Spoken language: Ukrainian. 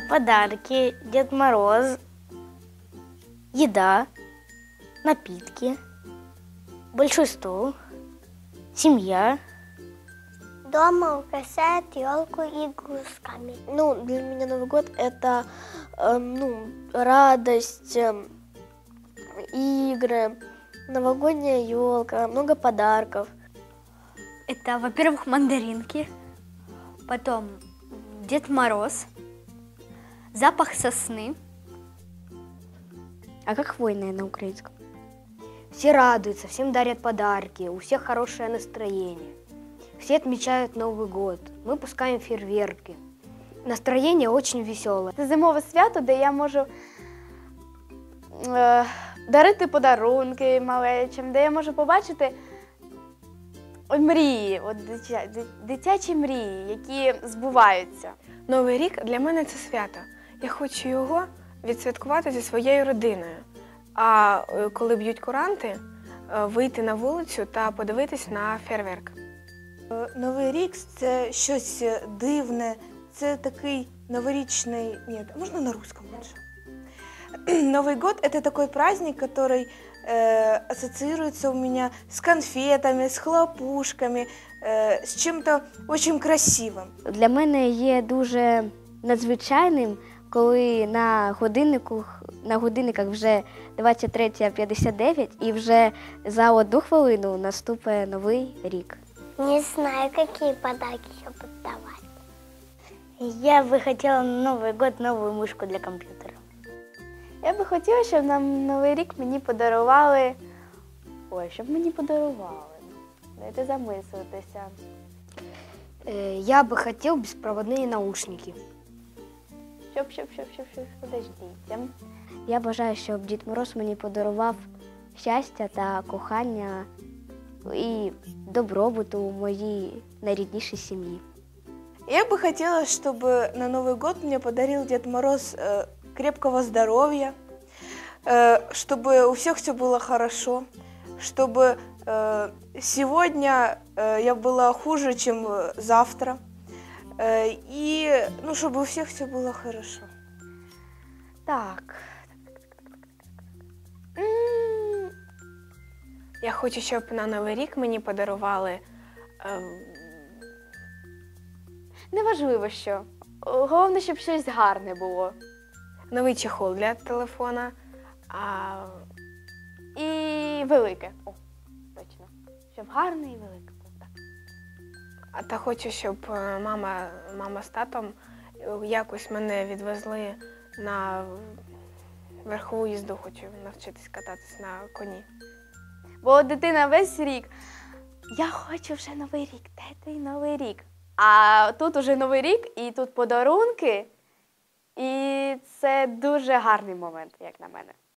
Подарки, Дед Мороз, еда, напитки, большой стол, семья. Дома украшает елку игрушками. Ну, для меня Новый год это э, ну, радость, э, игры, новогодняя елка, много подарков. Это, во-первых, мандаринки, потом Дед Мороз, запах сосны. А как хвойная на украинском? Все радуются, всем дарят подарки, у всех хорошее настроение. Все отмечают Новый год, мы пускаем фейерверки. Настроение очень веселое. Це зимове свято, де я можу е, дарити подарунки малечим, де я можу побачити от мрії, от дитя, ди- дитячі мрії, які збуваються. Новий рік для мене це свято. Я хочу його відсвяткувати зі своєю родиною. А е, коли б'ють куранти, е, вийти на вулицю та подивитись на фейерверк. Новий рік це щось дивне, це такий новорічний. Ні, можна на русском лучше. Новый год это такой праздник, который э, ассоциируется у меня с конфетами, с хлопушками, э, с чем-то очень красивым. Для мене є дуже надзвичайним, коли на годиннику на годинниках вже 23.59 і вже за одну хвилину наступить новий рік. Не знаю, какие подарки еще подавать. Я бы хотела на Новый год новую мышку для компьютера. Я би хотіла, щоб на Новий рік мені подарували. Ой, щоб мені подарували. Дайте замислитися. Э, я бы хотел беспроводные наушники. Щоб, щоб, щоб, щоб, щоб, подождіть. Я бажаю, щоб Дід Мороз мені подарував щастя та кохання і добробуту у моїй найріднішій сім'ї. Я бы хотела, чтобы на Новый год мне подарил Дед Мороз э, крепкого здоровья, э, чтобы у всех все было хорошо, чтобы э, сегодня э, я была хуже, чем э, завтра, э, И ну, чтобы у всех все было хорошо. Так. Я хочу, щоб на Новий рік мені подарували е, Неважливо що. Головне, щоб щось гарне було. новий чехол для телефона. А І велике. О, точно. Щоб гарне і велике було. Та хочу, щоб е, мама, мама з татом е, якось мене відвезли на верхову їзду, хочу навчитись кататись на коні. Бо дитина весь рік. Я хочу вже новий рік. Де той новий рік? А тут уже новий рік, і тут подарунки. І це дуже гарний момент, як на мене.